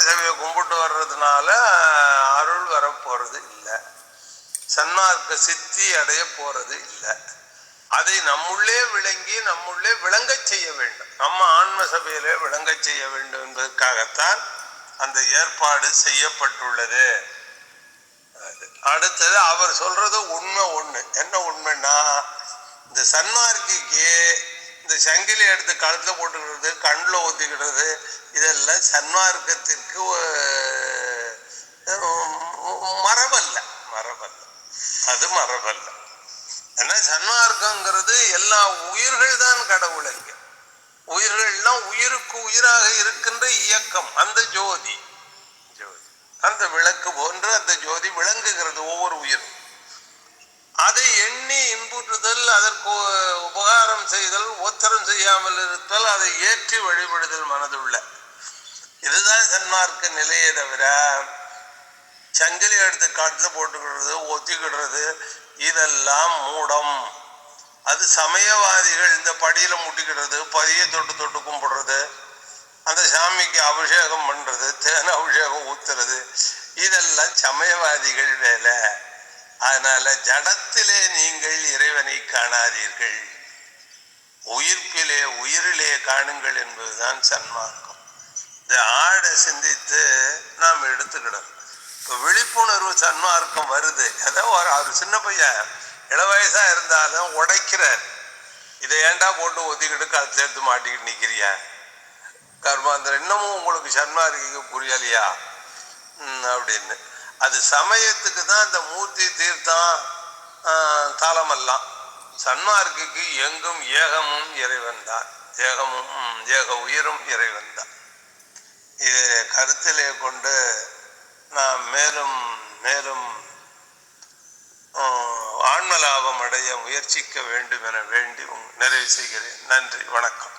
சபையை கும்பிட்டு வர்றதுனால அருள் வரப்போறது இல்லை. சன்மார்க்க சித்தி அடைய போறது இல்லை. அதை நம்முள்ளே விளங்கி நம்முள்ளே விளங்க செய்ய வேண்டும். நம்ம ஆன்ம சபையிலே விளங்க செய்ய வேண்டும் என்பதற்காகத்தான் அந்த ஏற்பாடு செய்யப்பட்டுள்ளது. அது. அடுத்தது அவர் சொல்றது உண்மை ஒண்ணு. என்ன உண்மைன்னா இந்த சன்மார்க்கிக்கு இந்த சங்கிலி எடுத்து கழுத்துல போட்டுக்கிறது கண்ணில் ஊத்திக்கிறது சன்மார்க்கத்திற்கு மரபல்ல. மரபல்ல. அது மரபல்ல. ஏன்னா சன்மார்க்கங்கிறது எல்லா உயிர்கள் தான் கடவுள் இங்க உயிர்கள்லாம் உயிருக்கு உயிராக இருக்கின்ற இயக்கம் அந்த ஜோதி. ஜோதி. அந்த விளக்கு போன்று அந்த ஜோதி விளங்குகிறது ஒவ்வொரு உயிரும். அதை எண்ணி இன்புற்றுதல் அதற்கு உபகாரம் செய்தல் ஒத்தரம் செய்யாமல் இருத்தல் அதை ஏற்றி வழிபடுதல் மனதுள்ள. சன்மார்க்க நிலையை தவிர சங்கிலி எடுத்து காட்டில் போட்டுக்கிடுறது ஒத்திக்கிடுறது இதெல்லாம் மூடம். அது சமயவாதிகள் இந்த படியில் முட்டிக்கிடுறது பதியை தொட்டு தொட்டு கும்பிடுறது அந்த சாமிக்கு அபிஷேகம் பண்ணுறது தேன அபிஷேகம் ஊத்துறது இதெல்லாம் சமயவாதிகள் வேலை. அதனால ஜடத்திலே நீங்கள் இறைவனை காணாதீர்கள். உயிர்ப்பிலே உயிரிலே காணுங்கள் என்பதுதான் சன்மார்க்கம். இந்த ஆடை சிந்தித்து நாம் எடுத்துக்கிடணும். இப்போ விழிப்புணர்வு சன்மார்க்கம் வருது. ஏதோ ஒரு அவர் சின்ன பையன் இள வயசா இருந்தாலும் உடைக்கிறார். இதை ஏன்டா போட்டு ஒத்திக்கிட்டு கழுத்து எடுத்து மாட்டிக்கிட்டு நிற்கிறியா கர்மாந்திரம் இன்னமும் உங்களுக்கு சன்மார்க்கிக்கு புரியலையா? அப்படின்னு. அது சமயத்துக்கு தான் இந்த மூர்த்தி தீர்த்தம் தாளமெல்லாம். தலமெல்லாம் எங்கும் ஏகமும் இறைவன் தான். ஏகமும் ஏக உயிரும் இறைவன் தான் இதை கருத்திலே கொண்டு நாம் மேலும் மேலும் ஆன்ம லாபம் அடைய முயற்சிக்க வேண்டும் என வேண்டி நிறைவு செய்கிறேன். நன்றி. வணக்கம்.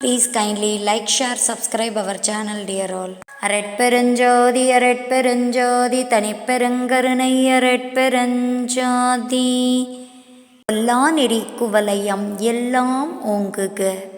Please kindly like share subscribe our channel dear all அரட்பெருஞ்சோதி அரட்பெருஞ்சோதி தனிப்பெருங்கருணை அரட்பெருஞ்சோதி எல்லா நெறி குவலயம் எல்லாம் ஓங்குக.